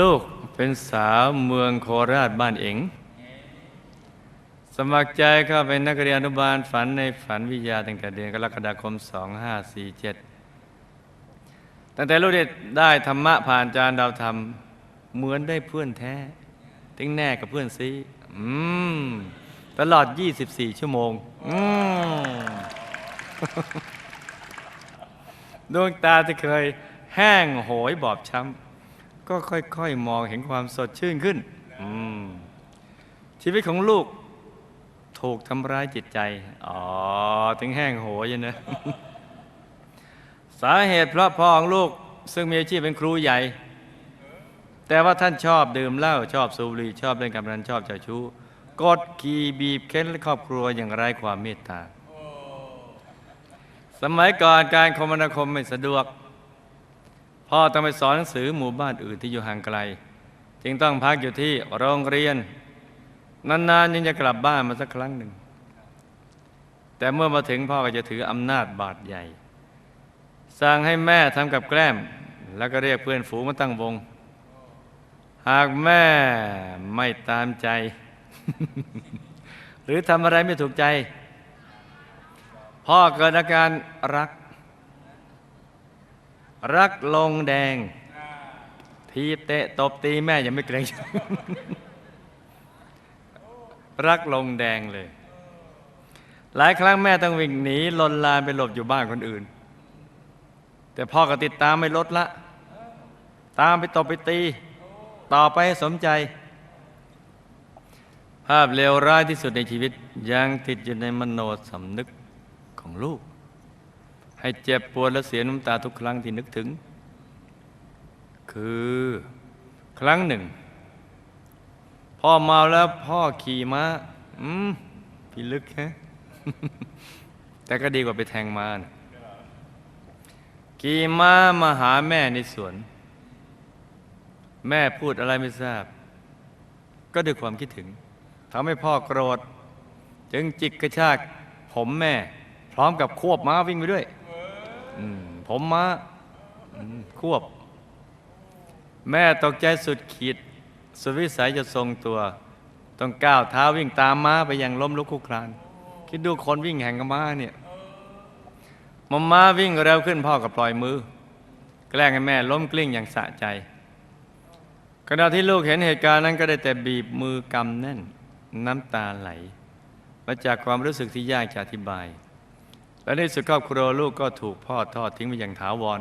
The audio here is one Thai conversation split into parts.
ลูกเป็นสาวเมืองโคราชบ้านเอง สมัครใจเข้าเป็นนักเรียนอนุบาลฝันในฝันวิทยาตั้งแต่เดือนกรกฎาคม 2547 ตั้งแต่ลูกได้ได้ธรรมะผ่านจานดาวธรรม เหมือนได้เพื่อนแท้ติ้งแน่กับเพื่อนซีอืมตลอด 24 ชั่วโมง อืมดวงตาที่เคยแห้งโหยบอบช้ำ ก็ค่อยๆ มองเห็นความสดชื่นขึ้น ชีวิตของลูกถูกทำร้ายจิตใจ อ๋อ ถึงแห้งโหยนะ สาเหตุเพราะพ่อของลูก ซึ่งมีอาชีพเป็นครูใหญ่ แต่ว่าท่านชอบดื่มเหล้าชอบสูบบุหรี่ชอบเล่นการพนันชอบเจ้าชู้กดขี่บีบเค้นและครอบครัวอย่างไร้ความเมตตา สมัยก่อนการคมนาคมไม่สะดวก พ่อต้องไปสอนหนังสือหมู่บ้านอื่นที่อยู่ห่างไกล จึงต้องพักอยู่ที่โรงเรียน นานๆยังจะกลับบ้านมาสักครั้งหนึ่ง แต่เมื่อมาถึงพ่อก็จะถืออำนาจบาดใหญ่ สั่งให้แม่ทำกับแกล้ม แล้วก็เรียกเพื่อนฝูงมาตั้งวง หากแม่ไม่ตามใจ หรือทำอะไรไม่ถูกใจ พ่อเกิดอาการรัก รักลงแดง ทีบเตะตบตีแม่ยังไม่เกรงใจรักลงแดงเลย หลายครั้งแม่ต้องวิ่งหนีลนลานไปหลบอยู่บ้านคนอื่น แต่พ่อก็ติดตามไม่ลดละ ตามไปตบไปตี ต่อไปสมใจ ภาพเลวร้ายที่สุดในชีวิต ยังติดอยู่ในมโนสำนึกของลูก ให้เจ็บปวดและเสียน้ำตาทุกครั้งที่นึกถึง คือครั้งหนึ่ง พ่อเมาแล้วพ่อขี่ม้าอืมพี่ลึกแฮะแต่ก็ดีกว่าไปแทงม้านะขี่ม้ามาหาแม่ในสวน แม่พูดอะไรไม่ทราบ ก็ด้วยความคิดถึงทำให้พ่อโกรธ จึงจิกกระชากผมแม่ พร้อมกับควบม้าวิ่งไปด้วย ผมม้าควบ แม่ตกใจสุดขีด สุดวิสัยจะทรงตัว ต้องก้าวเท้าวิ่งตามม้าไปอย่างล้มลุกคลุกคลาน คิดดูคนวิ่งแข่งกับม้าเนี่ยมอมม้าวิ่งเร็วขึ้นพ่อกับปล่อยมือ แกล้งให้แม่ล้มกลิ้งอย่างสะใจขณะที่ลูกเห็นเหตุการณ์นั้นก็ได้แต่บีบมือกำแน่น น้ำตาไหล มาจากความรู้สึกที่ยากจะอธิบาย และในสุดครอบครัวลูกก็ถูกพ่อทอดทิ้งไปอย่างถาวร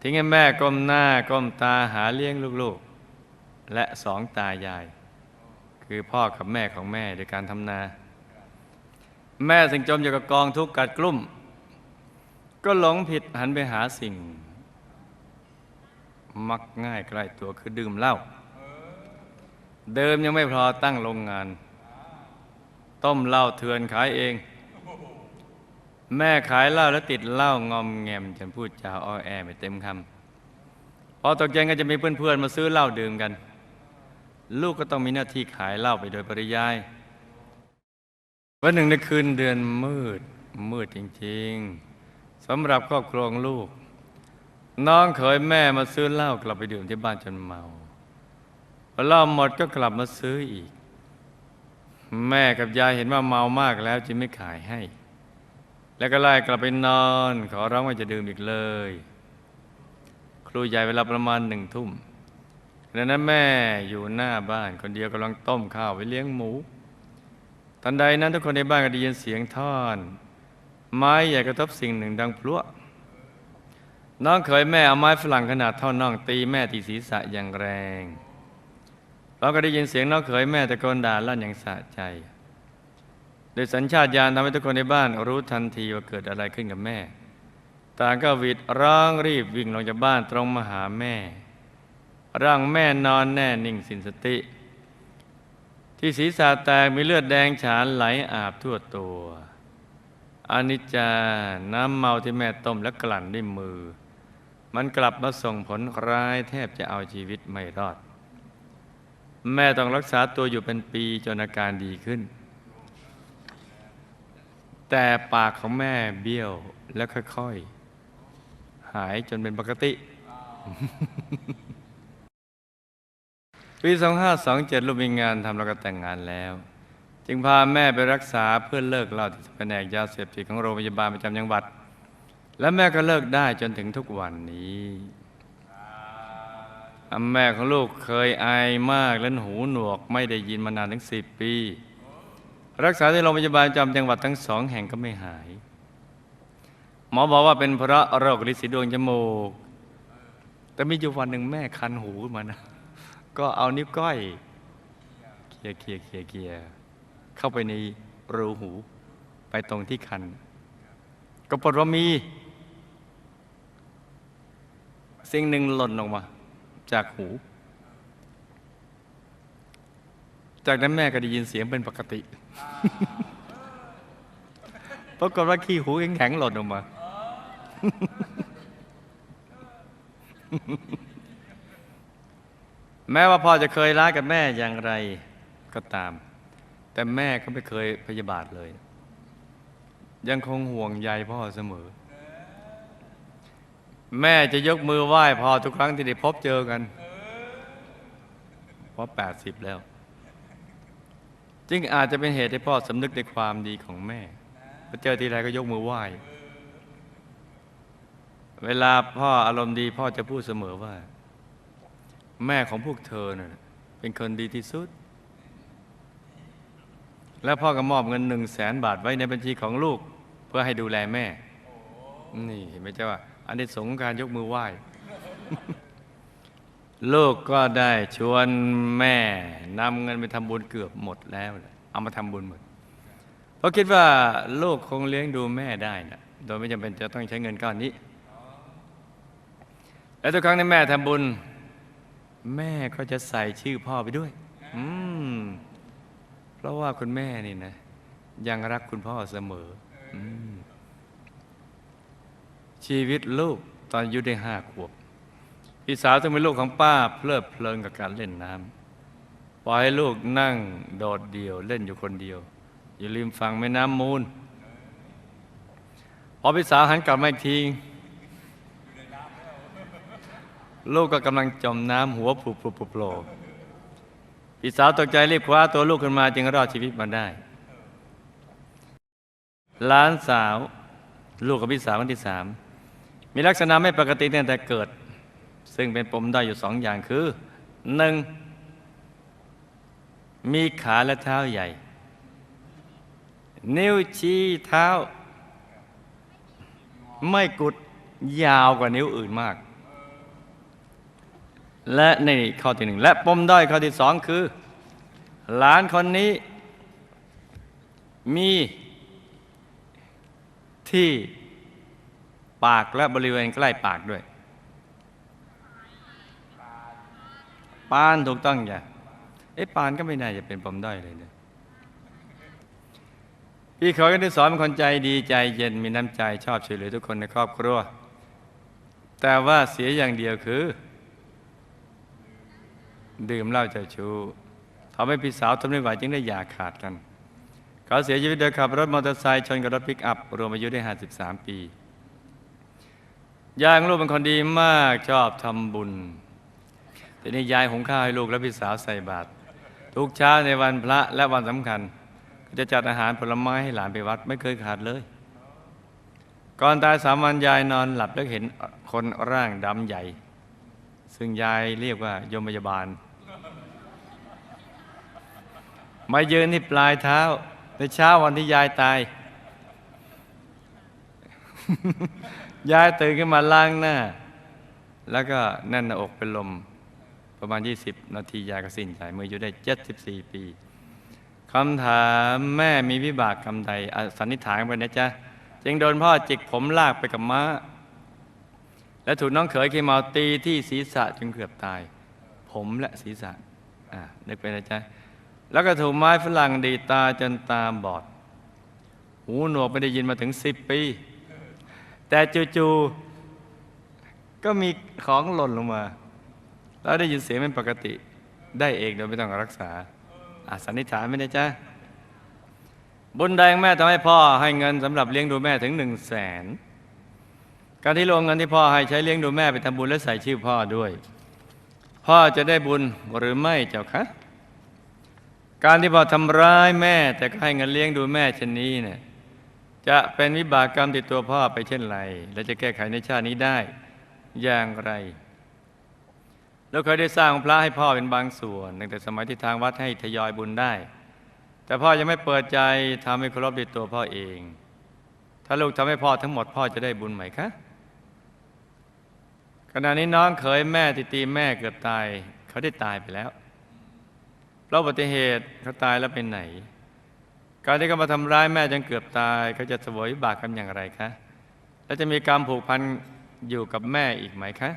ทิ้งให้แม่ก้มหน้าก้มตาหาเลี้ยงลูกๆ และสองตายาย คือพ่อกับแม่ของแม่โดยการทำนา แม่ซึ่งจมอยู่กับกองทุกข์กัดกลุ่ม ก็หลงผิดหันไปหาสิ่ง มักง่ายใกล้ตัวคือดื่มเหล้าเดิมยังไม่พอตั้งโรงงาน ต้มเหล้าเถื่อนขายเอง แม่ขายเหล้าแล้วติดเหล้างอมแงมจนพูดจาอ้อแอไม่เต็มคำพอตกเย็นก็จะมีเพื่อนๆมาซื้อเหล้าดื่มกัน ลูกก็ต้องมีหน้าที่ขายเหล้าไปโดยปริยายวันหนึ่งในคืนเดือนมืดมืดจริงๆสำหรับครอบครัวของลูก น้องเขยแม่มาซื้อเหล้ากลับไปดื่มที่บ้านจนเมาพอเหล้าหมดก็กลับมาซื้ออีก แม่กับยายเห็นว่าเมามากแล้วจึงไม่ขายให้ แล้วก็ไล่กลับไปนอน ขอร้องว่าจะดื่มอีกเลย ครูใหญ่เวลาประมาณหนึ่งทุ่มขณะนั้นแม่อยู่หน้าบ้านคนเดียวกำลังต้มข้าวไว้เลี้ยงหมู ทันใดนั้นทุกคนในบ้านก็ได้ยินเสียงท่อน ไม้ใหญ่กระทบสิ่งหนึ่งดังพลุน้องเขยแม่เอาไม้ฝรั่งขนาดเท่าน่องตีแม่ที่ศีรษะอย่างแรง เราก็ได้ยินเสียงน้องเขยแม่ตะโกนด่าลั่นอย่างสะใจ โดยสัญชาตญาณทำให้ทุกคนในบ้านรู้ทันทีว่าเกิดอะไรขึ้นกับแม่ ต่างก็วิดร้องรีบวิ่งลงจากบ้านตรงมาหาแม่ ร่างแม่นอนแน่นิ่งสินสติ ที่ศีรษะแตกมีเลือดแดงฉานไหลอาบทั่วตัวอานิจจาน้ำเมาที่แม่ต้มและกลั่นด้วยมือ มันกลับมาส่งผลร้ายแทบจะเอาชีวิตไม่รอด แม่ต้องรักษาตัวอยู่เป็นปีจนอาการดีขึ้น แต่ปากของแม่เบี้ยวและค่อยๆ หายจนเป็นปกติ ปี 2527 ลูกมีงานทำแล้วก็แต่งงานแล้ว จึงพาแม่ไปรักษาเพื่อเลิกเหล้าที่แผนกยาเสพติดของโรงพยาบาลประจำจังหวัด และแม่ก็เลิกได้จนถึงทุกวันนี้อะแม่ของลูกเคยไอมากและหูหนวกไม่ได้ยินมานานถึงสิบปี รักษาที่โรงพยาบาลจำจังหวัดทั้งสองแห่งก็ไม่หาย หมอบอกว่าเป็นเพราะโรคลิสีดวงจมูก แต่มีอยู่วันหนึ่งแม่คันหูขึ้นมานะ ก็เอานิ้วก้อยเคลียเคลียเคลียเคียเข้าไปในรูหู ไปตรงที่คัน ก็ปรากฏว่ามี สิ่งหนึ่งหล่นออกมา จากหูจากนั้นแม่ก็ได้ยินเสียงเป็นปกติ ปรากฏว่าขี้หูแข็งๆหล่นออกมา แม้ว่าพ่อจะเคยร้ายกับแม่อย่างไรก็ตาม แต่แม่ก็ไม่เคยพยาบาทเลย ยังคงห่วงใยพ่อเสมอ แม่จะยกมือไหว้พ่อทุกครั้งที่ได้พบเจอกัน เพราะแปดสิบแล้ว จึงอาจจะเป็นเหตุให้พ่อสำนึกในความดีของแม่พอเจอทีไรก็ยกมือไหว้ เวลาพ่ออารมณ์ดีพ่อจะพูดเสมอว่า แม่ของพวกเธอเน่ะเป็นคนดีที่สุด แล้วพ่อก็มอบเงินหนึ่งแสนบาทไว้ในบัญชีของลูก เพื่อให้ดูแลแม่ นี่เห็นไหมเจ้าว่าอันนี้สงการยกมือไหว้ ลูกก็ได้ชวนแม่นำเงินไปทำบุญเกือบหมดแล้ว เอามาทำบุญหมด เพราะคิดว่าลูกคงเลี้ยงดูแม่ได้นะโดยไม่จำเป็นจะต้องใช้เงินก้อนนี้ และทุกครั้งที่แม่ทำบุญ แม่ก็จะใส่ชื่อพ่อไปด้วย อืม เพราะว่าคุณแม่นี่นะ ยังรักคุณพ่อเสมออมชีวิตลูกตอนอายุได้ห้าขวบ พี่สาวซึ่งเป็นลูกของป้าเพลิดเพลินกับการเล่นน้ำปล่อยให้ลูกนั่งโดดเดี่ยวเล่นอยู่คนเดียว อย่าลืมฟังแม่น้ำมูล พอพี่สาวหันกลับมาอีกทีลูกก็กำลังจมน้ำหัวผุบผุบโผล่พี่สาวตกใจรีบคว้าตัวลูกขึ้นมาจึงรอดชีวิตมาได้หลานสาว ลูกกับพี่สาวคนที่สามมีลักษณะไม่ปกติตั้งแต่เกิด ซึ่งเป็นปมได้อยู่สองอย่างคือหนึ่งมีขาและเท้าใหญ่ นิ้วชี้เท้า ไม่กุดยาวกว่านิ้วอื่นมาก และในข้อที่หนึ่งและปมด้อยข้อที่สองคือ หลานคนนี้ มีที่ปากและบริเวณใกล้ปากด้วย ปานถูกต้องอย่าเอ๊ะปานก็ไม่น่าจะเป็นปมด้อยเลยเนี่ยพี่เขยก็ได้สอนเป็นคนใจดีใจเย็นมีน้ำใจชอบช่วยเหลือทุกคนในครอบครัว แต่ว่าเสียอย่างเดียวคือ ดื่มเหล้าเจ้าชู้ทำให้พี่สาวทนไม่ไหวจึงได้หย่าขาดกัน เขาเสียชีวิตโดยขับรถมอเตอร์ไซค์ชนกับรถปิกอัพ รวมอายุได้ 53 ปียางลูกเป็นคนดีมากชอบทำบุญ ทีนี้ยายหุงข้าวให้ลูกและพี่สาวใส่บาตรทุกเช้าในวันพระและวันสำคัญ ก็จะจัดอาหารผลไม้ให้หลานไปวัดไม่เคยขาดเลย ก่อนตายสามวันยายนอนหลับแล้วเห็นคนร่างดำใหญ่ ซึ่งยายเรียกว่ายมพยาบาล มายืนที่ปลายเท้าในเช้าวันที่ยายตาย ยายตื่นขึ้นมาล้างหน้า แล้วก็แน่นหน้าอกเป็นลม ประมาณ 20 นาทียายก็สิ้นใจเมื่ออายุได้ 74 ปีคำถามแม่มีวิบากกรรมใดสันนิษฐานไปนะจ๊ะจึงโดนพ่อจิกผมลากไปกับม้า และถูกน้องเขยขี้เมาตีที่ศีรษะจนเกือบตาย ผมและศีรษะอ่านึกไปนะจ๊ะแล้วก็ถูกไม้ฝรั่งดีตาจนตาบอด หูหนวกไม่ได้ยินมาถึงสิบปี แต่จู่ๆก็มีของหล่นลงมา แล้วได้ยินเสียงเป็นปกติ ได้เองโดยไม่ต้องรักษาอาสันนิษฐานไม่ได้จ้ะบุญแดงแม่ทำให้พ่อให้เงินสำหรับเลี้ยงดูแม่ถึงหนึ่งแสนการที่ลงเงินที่พ่อให้ใช้เลี้ยงดูแม่ไปทำบุญและใส่ชื่อพ่อด้วย พ่อจะได้บุญหรือไม่เจ้าคะการที่พ่อทำร้ายแม่แต่ก็ให้เงินเลี้ยงดูแม่เช่นนี้เนี่ยจะเป็นวิบากกรรมติดตัวพ่อไปเช่นไร และจะแก้ไขในชาตินี้ได้อย่างไร เราเคยได้สร้างพระให้พ่อเป็นบางส่วนตั้งแต่สมัยที่ทางวัดให้ทยอยบุญได้ แต่พ่อยังไม่เปิดใจทำให้เคารพในตัวพ่อเอง ถ้าลูกทำให้พ่อทั้งหมดพ่อจะได้บุญไหมคะขณะนี้น้องเคยแม่ที่ตีแม่เกือบตาย เขาได้ตายไปแล้วเพราะอุบัติเหตุเขาตายแล้วเป็นไหน การที่เขามาทำร้ายแม่จนเกือบตายเขาจะสวยบากกรรมอย่างไรคะ และจะมีกรรมผูกพันอยู่กับแม่อีกไหมคะ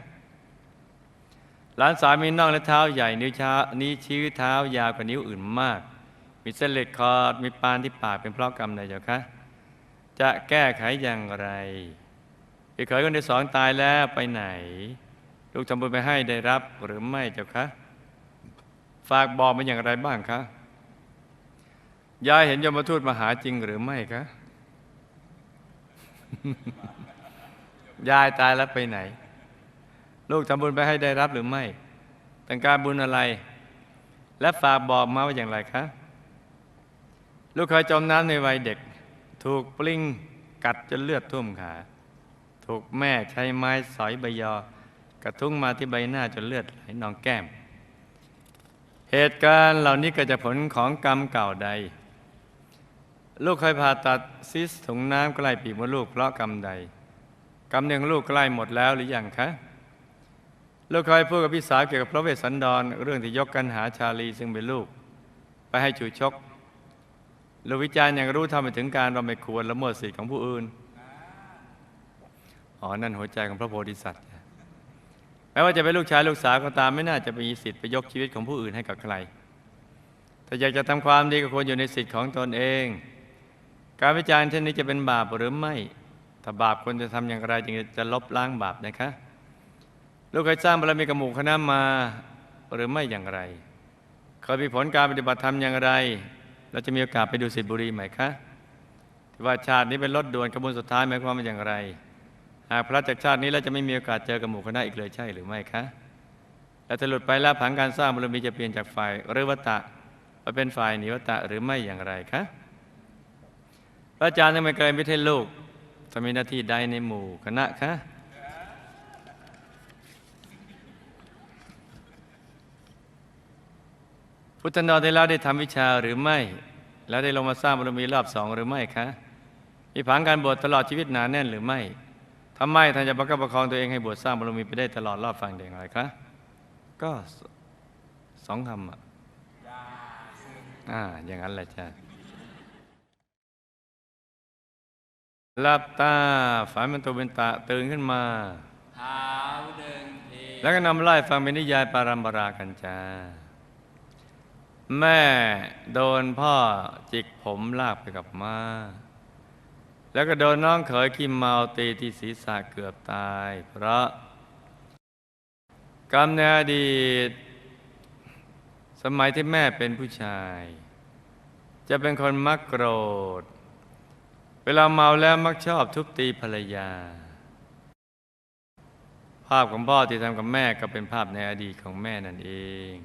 หลานสาวมีน่องและเท้าใหญ่นิ้วช้านิ้วชี้เท้ายาวกว่านิ้วอื่นมาก มีเส้นเล็ดคอร์ดมีปานที่ปากเป็นเพราะกรรมใดเจ้าคะจะแก้ไขอย่างไรพี่เขยคนที่สองตายแล้วไปไหน ลูกทำบุญไปให้ได้รับหรือไม่เจ้าคะฝากบอกมาอย่างไรบ้างคะยายเห็นยมทูตมาหาจริงหรือไม่คะยายตายแล้วไปไหน ลูกทำบุญไปให้ได้รับหรือไม่ต้องการบุญอะไร และฝากบอกมาว่าอย่างไรคะลูกเคยจมน้ำในวัยเด็ก ถูกปลิ้งกัดจนเลือดท่วมขา ถูกแม่ใช้ไม้สอยใบยอ กระทุ้งมาที่ใบหน้าจนเลือดไหลนองแก้ม เหตุการณ์เหล่านี้กิดจากผลของกรรมเก่าใด ลูกเคยผ่าตัดซิสถุงน้ำใกล้ปีมดลูกเพราะกรรมใด กรรมหนึ่งลูกใกล้หมดแล้วหรือยังคะ ลูกเคยพูดกับพี่สาวเกี่ยวกับพระเวสสันดร เรื่องที่ยกกันหาชาลีซึ่งเป็นลูก ไปให้จูชกลูกวิจารณ์อย่างรู้ทำไปถึงการเราไม่ควรละเมิดสิทธิของผู้อื่นอ๋อนั่นหัวใจของพระโพธิสัตว์แม้ว่าจะเป็นลูกชายลูกสาวก็ตามไม่น่าจะมีสิทธิ์ไปยกชีวิตของผู้อื่นให้กับใครถ้าอยากจะทำความดีก็ควรอยู่ในสิทธิ์ของตนเอง การวิจารณ์เช่นนี้จะเป็นบาปหรือไม่ ถ้าบาปควรจะทำอย่างไรจึงจะลบล้างบาปนะคะ ลูกเคยสร้างบารมีกับหมู่คณะมา หรือไม่อย่างไรเคยมีผลการปฏิบัติธรรมอย่างไร เราจะมีโอกาสไปดูสิบุรีไหมคะที่ว่าชาตินี้เป็นรถด่วนขบวนสุดท้ายหมายความว่าอย่างไร หากพระจากชาตินี้แล้วจะไม่มีโอกาสเจอกับหมู่คณะอีกเลยใช่หรือไม่คะและถ้าหลุดไปแล้วผังการสร้างบารมีจะเปลี่ยนจากฝ่ายหรือวัตตะมาเป็นฝ่ายนิวตตะหรือไม่อย่างไรคะพระอาจารย์ทำไมเคยไม่ให้ลูกจะมีหน้าที่ใดในหมู่คณะคะ พุทธนรได้แล้วได้ทำวิชาหรือไม่ แล้วได้ลงมาสร้างบารมีรอบสองหรือไม่คะมีผังการบวชตลอดชีวิตหนาแน่นหรือไม่ทำไมท่านจะประคับประคองตัวเองให้บวชสร้างบารมีไปได้ตลอดรอบฟังเด่างไรคะก็สสองคำอะอ่าอย่างนั้นแหละจ้ะหลับตาฝันเป็นตัวเป็นตาตื่นขึ้นมาเท้าหนึ่งทีแล้วก็นำไล่ฟังเป็นนิยายปารัมปรากันจ้า แม่โดนพ่อจิกผมลากไปกับมาแล้วก็โดนน้องเขยขี้เมาตีที่ศีรษะเกือบตาย เพราะกรรมในอดีต สมัยที่แม่เป็นผู้ชาย จะเป็นคนมักโกรธ เวลาเมาแล้วมักชอบทุบตีภรรยา ภาพของพ่อที่ทำกับแม่ก็เป็นภาพในอดีตของแม่นั่นเอง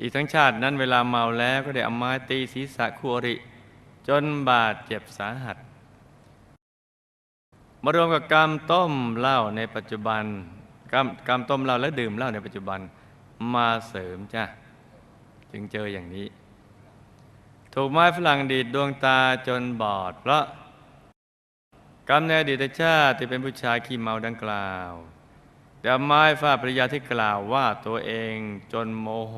อีกทั้งชาตินั้นเวลาเมาแล้วก็ได้เอาไม้ตีศีรษะคู่อริ จนบาดเจ็บสาหัส มารวมกับกรรมต้มเหล้าในปัจจุบันกรรมกรรมต้มเหล้าและดื่มเหล้าในปัจจุบันมาเสริมจ้ะจึงเจออย่างนี้ ถูกไม้ฝรั่งดีดดวงตาจนบอด เพราะกรรมในอดีตชาติที่เป็นผู้ชายขี้เมาดังกล่าว แต่ไม้ฟาดภรรยาที่กล่าวว่าตัวเองจนโมโห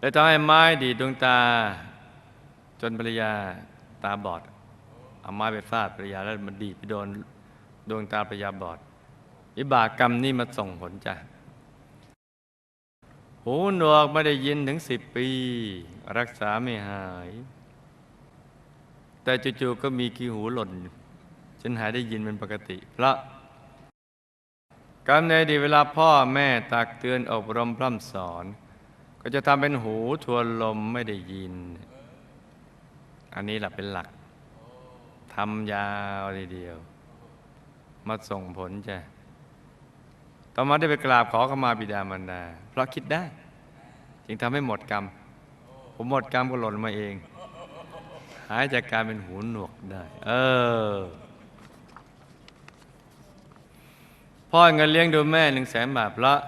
และทำให้ไม้ดีดดวงตา จนภรรยาตาบอด เอาไม้ไปฟาดภรรยาแล้วมันดีดไปโดนดวงตาภรรยาบอดวิบากกรรมนี่มาส่งผลจ้ะหูหนวกไม่ได้ยินถึงสิบปี รักษาไม่หาย แต่จู่ๆก็มีขี้หูหล่นจนหายได้ยินเป็นปกติ เพราะ กรรมในอดีตเวลาพ่อแม่ตักเตือนอบรมพร่ำสอน ก็จะทำเป็นหูทวนลมไม่ได้ยิน อันนี้แหละเป็นหลักทำยาวทีเดียว มาส่งผลจ้ะต่อมาได้ไปกราบขอขมาบิดามารดา เพราะคิดได้ จึงทำให้หมดกรรม ผมหมดกรรมก็หล่นมาเอง หายจากการเป็นหูหนวกได้ เออ พ่อเงินเลี้ยงดูแม่หนึ่งแสนบาทเพระ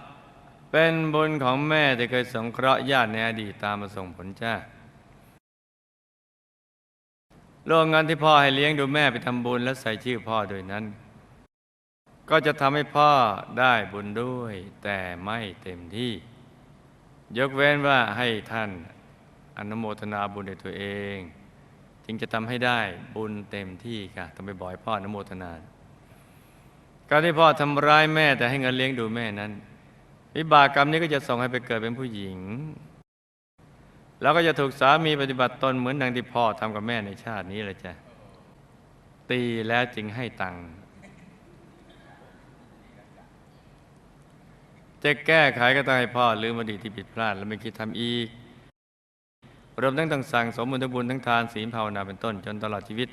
เป็นบุญของแม่ที่เคยสงเคราะห์ญาติในอดีตตามมาส่งผลจ้าโรงงานที่พ่อให้เลี้ยงดูแม่ไปทำบุญและใส่ชื่อพ่อโดยนั้น ก็จะทำให้พ่อได้บุญด้วย แต่ไม่เต็มที่ ยกเว้นว่าให้ท่านอนุโมทนาบุญในตัวเอง จึงจะทำให้ได้บุญเต็มที่ค่ะต้องไปบ่อยพ่ออนุโมทนา การที่พ่อทำร้ายแม่แต่ให้เงินเลี้ยงดูแม่นั้น วิบากกรรมนี้ก็จะส่งให้ไปเกิดเป็นผู้หญิง แล้วก็จะถูกสามีปฏิบัติตนเหมือนดังที่พ่อทำกับแม่ในชาตินี้เลยจ้ะตีแล้วจึงให้ตังค์จะแก้ไขก็ต้องให้พ่อลืมอดีตที่ผิดพลาด และไม่คิดทำอีกรวมทั้งต้องสั่งสมบุญทั้งบุญทั้งทานศีลภาวนาเป็นต้นจนตลอดชีวิต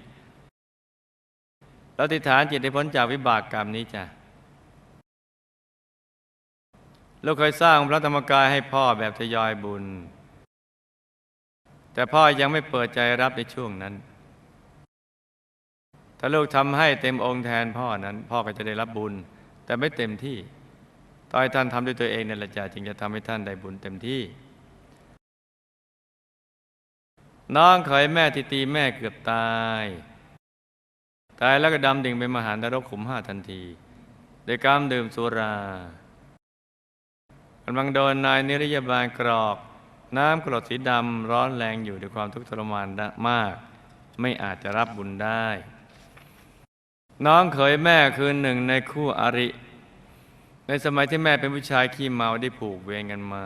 เราติฐานจิตให้พ้นจากวิบากกรรมนี้จ้ะเราเคยสร้างพระธรรมกายให้พ่อแบบทยอยบุญ แต่พ่อยังไม่เปิดใจรับในช่วงนั้น ถ้าลูกทำให้เต็มองค์แทนพ่อนั้น พ่อก็จะได้รับบุญ แต่ไม่เต็มที่ต่อให้ท่านทำด้วยตัวเองนั่นแหละจ้ะจึงจะทำให้ท่านได้บุญเต็มที่น้องเคยแม่ที่ตีแม่เกือบตาย ตายแล้วก็ดำดิ่งไปมหานรกขุมห้าทันทีโดยการดื่มสุรากำลังโดนนายนิรยาบาลกรอก น้ำกรดสีดำร้อนแรงอยู่ด้วยความทุกข์ทรมานมาก ไม่อาจจะรับบุญได้ น้องเขยแม่คือหนึ่งในคู่อริ ในสมัยที่แม่เป็นผู้ชายขี้เมาได้ผูกเวรกันมา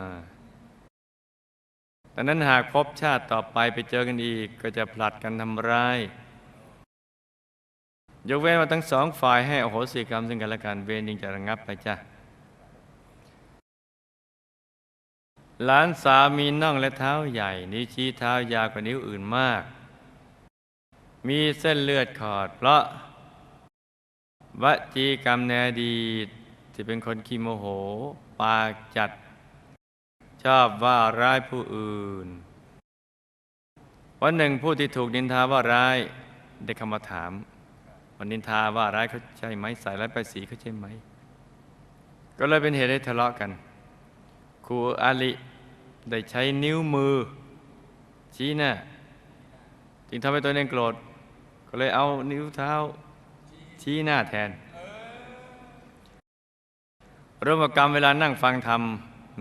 แต่นั้นหากพบชาติต่อไปไปเจอกันอีกก็จะผลัดกันทำร้าย ยกเว้นว่าทั้งสองฝ่ายให้อโหสิกรรมซึ่งกันและกันเวรยิ่งจะระงับไปจ้ะหลานสาวมีน่องและเท้าใหญ่ นิ้วชี้เท้ายาวกว่านิ้วอื่นมาก มีเส้นเลือดขอด เพราะวจีกรรมในอดีตที่เป็นคนขี้โมโห ปากจัด ชอบว่าร้ายผู้อื่น วันหนึ่งผู้ที่ถูกนินทาว่าร้ายได้คำมาถาม นนินทาว่าร้ายเขาใช่ไหมใส่ร้ายไปสีเขาใช่ไหม ก็เลยเป็นเหตุให้ทะเลาะกัน ครูอาลิได้ใช้นิ้วมือ ชี้หน้าจึงทำให้ตัวเองโกรธ ก็เลยเอานิ้วเท้า ชี้หน้าแทนร่วมกรรมเวลานั่งฟังธรรม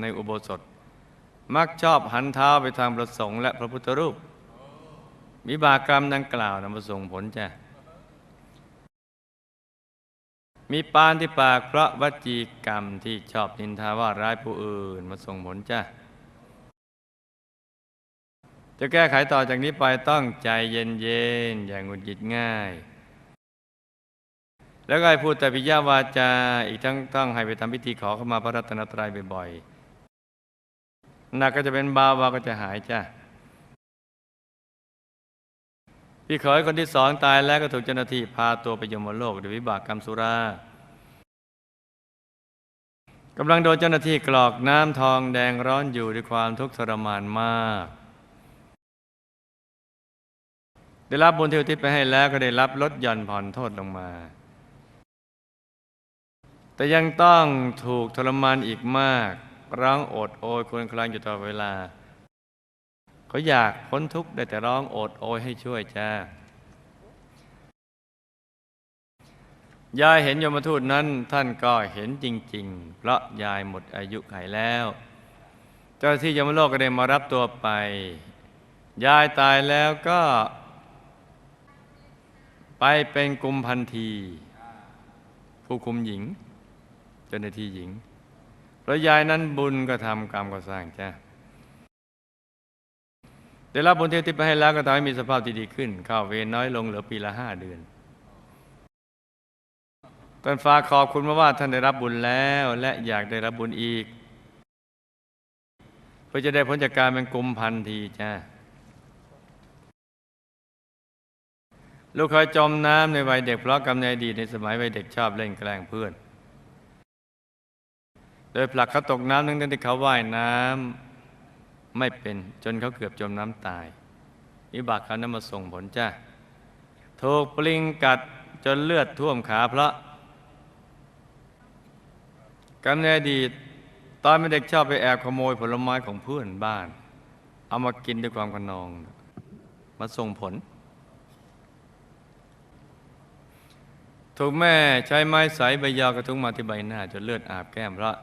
ในอุโบสถ มักชอบหันเท้าไปทางประสงค์และพระพุทธรูป วิบากกรรมดังกล่าวนำมาส่งผลจ้ะ มีปานที่ปากเพราะวจีกรรมที่ชอบนินทาว่าร้ายผู้อื่นมาส่งผลจ้ะจะแก้ไขต่อจากนี้ไปต้องใจเย็นๆอย่างหงุดหงิดง่าย แล้วก็ให้พูดแต่ปิยาวาจา อีกทั้งต้องให้ไปทำพิธีขอเข้ามาพระรัตนตรัยบ่อยๆหนักก็จะเป็นเบาเบาก็จะหายจ้ะ พี่เขยคนที่สองตายแล้วก็ถูกเจ้าหน้าที่พาตัวไปยมโลกด้วยวิบากกรรมสุรากำลังโดนเจ้าหน้าที่กรอกน้ำทองแดงร้อนอยู่ด้วยความทุกข์ทรมานมาก ได้รับบุญที่อุทิศไปให้แล้วก็ได้รับลดหย่อนผ่อนโทษลงมา แต่ยังต้องถูกทรมานอีกมาก ร้องโอดโอยครวรครางอยู่ตลอดเวลา เขาอยากพ้นทุกข์ได้แต่ร้องโอดโอยให้ช่วยจ้ายายเห็นยมทูตนั้นท่านก็เห็นจริง ๆ เพราะยายหมดอายุไขแล้ว เจ้าหน้าที่ยมโลกก็ได้มารับตัวไป ยายตายแล้วก็ ไปเป็นกุมพันธี ผู้คุมหญิงเจ้าหน้าที่หญิงเพราะยายนั้นบุญก็ทำกรรมก็สร้างจ้า ได้รับบุญเที่อุทิศไปให้แล้วก็ทำให้มีสภาพที่ดีขึ้นเข้าเวรน้อยลงเหลือปีละห้าเดือนท่านฝากขอบคุณมาว่าท่านได้รับบุญแล้วและอยากได้รับบุญอีก เพื่อจะได้พ้นจากการเป็นกุมพันธีจ้าลูกเคยจมน้ำในวัยเด็กเพราะกรรมในอดีตในสมัยวัยเด็กชอบเล่นแกล้งเพื่อน โดยผลักเขาตกน้ำทั้งที่เขาว่ายน้ำ ไม่เป็นจนเขาเกือบจมน้ำตาย วิบากเขานั้นมาส่งผลจ้าถูกปลิงกัดจนเลือดท่วมขาเพราะกรรมในอดีตตอนเป็นเด็กชอบไปแอบขโมยผลไม้ของเพื่อนบ้าน เอามากินด้วยความขนอง มาส่งผล ถูกแม่ใช้ไม้ใสใบยาวกระทุ้งมาที่ใบหน้าจนเลือดอาบแก้มเพราะ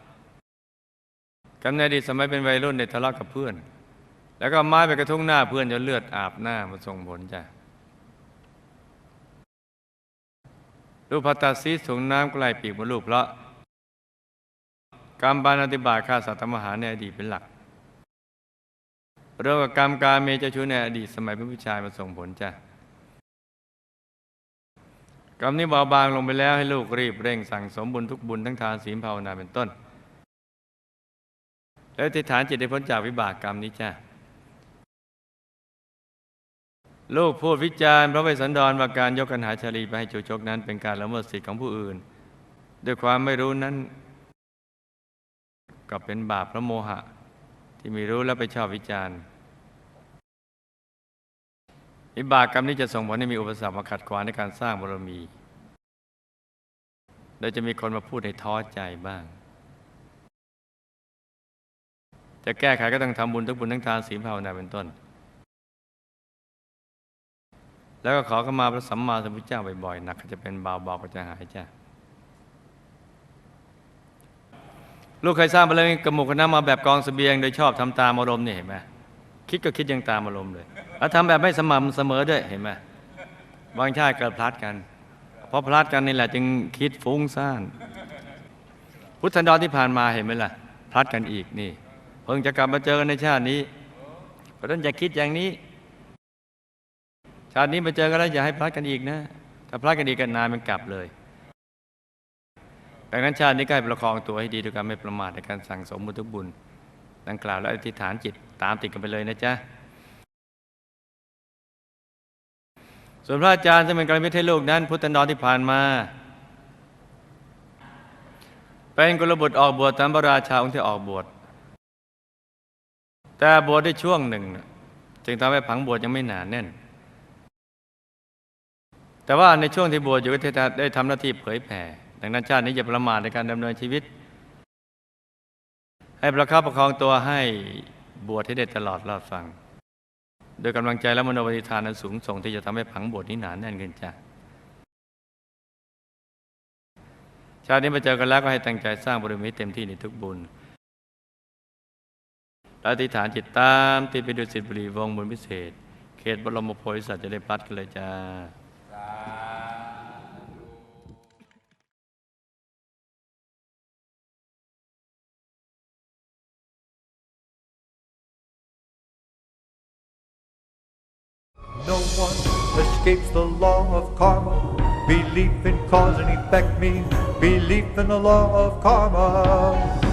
กำเนิดดีสมัยเป็นวัยรุ่นในทะเลาะกับเพื่อน แล้วก็ไม้ไปกระทุ้งหน้าเพื่อนจนเลือดอาบหน้ามาส่งผลจ้ะรูปพัตตาซีถุงน้ำใกล้ปีกมดลูกเพราะกรรมบานอธิบาตฆ่าสัตว์ทำอาหารในอดีตเป็นหลักเรื่องกับกรรมการเมจชูในอดีตสมัยเป็นผู้ชายมาส่งผลจ้ะกรรมนี้เบาบางลงไปแล้วให้ลูกรีบเร่งสั่งสมบุญทุกบุญทั้งทานศีลภาวนาเป็นต้น แล้วติฐานจิตได้พ้นจากวิบากกรรมนี้จ้ะลูกพูดวิจารณ์พระเวสสันดรว่าการยกกันหาชาลีไปให้จูชกนั้น เป็นการละเมิดสิทธิของผู้อื่น ด้วยความไม่รู้นั้น ก็เป็นบาปพระโมหะ ที่ม่รู้แล้วไปชอบวิจารณ์วิบากกรรมนี้จะส่งผลให้มีอุปสรรคมาขัดขวางในการสร้างบารมีโดยจะมีคนมาพูดให้ท้อใจบ้าง จะแก้ไขก็ต้องทำบุญทุกบุญทั้งทานศีลภาวนาเป็นต้น แล้วก็ขอเข้ามาพระสัมมาสัมพุทธเจ้าบ่อยๆหนักก็จะเป็นเบาเบาก็จะหายจ้ะลูกเคยสร้างบารมีกระหมุกกระมาแบบกองเสบียงโดยชอบทำตามอารมณ์นี่เห็นไหมคิดก็คิดยังตามอารมณ์เลยแล้วทำแบบไม่สม่ำเสมอด้วยเห็นไหมบางชาติเกิดพลัดกัน เพราะพลัดกันนี่แหละจึงคิดฟุ้งซ่าน พุทธันดรที่ผ่านมาเห็นไหมล่ะพลัดกันอีกนี่ พิ่งจะกลับมาเจอกันในชาตินี้เพราะฉะนั้นอย่าคิดอย่างนี้ ชาตินี้มาเจอกันแล้วอย่าให้พลัดกันอีกนะ ถ้าพลัดกันอีกกันนานมันกลับเลยดังนั้นชาตินี้ก็ให้ประคองตัวให้ดีด้วยการไม่ประมาทในการสั่งสมบุญทุกบุญ ดังกล่าวและอธิษฐานจิตตามติดกันไปเลยนะจ๊ะ ส่วนพระอาจารย์ซึ่งเป็นกรมิตรให้ลูกนั้น พุทธันดรที่ผ่านมา เป็นกุลบุตรออกบวชตามพระราชาองค์ที่ออกบวช แต่บวชได้ช่วงหนึ่ง จึงทำให้ผังบวชยังไม่หนาแน่น แต่ว่าในช่วงที่บวชอยู่ก็ได้ทำหน้าที่เผยแผ่ดังนั้นชาตินี้อย่าประมาทในการดำเนินชีวิต ให้ประคับประคองตัวให้บวชให้ได้ตลอดรอดฟัง โดยกำลังใจและมโนปฏิทานอันสูงส่งที่จะทำให้ผังบวชนี้หนานแน่นขึ้นจ้ะชาตินี้มาเจอกันแล้วก็ให้ตั้งใจสร้างบารมีเต็มที่ในทุกบุญ อธิษฐานจิตตามติดไปดูสิทธิบุรีวงบนพิเศษ เขตบรมโพธิสัตว์จะได้พลัดกันเลยจ้า escapes the law of karma. Belief in cause and effect means belief in the law of karma.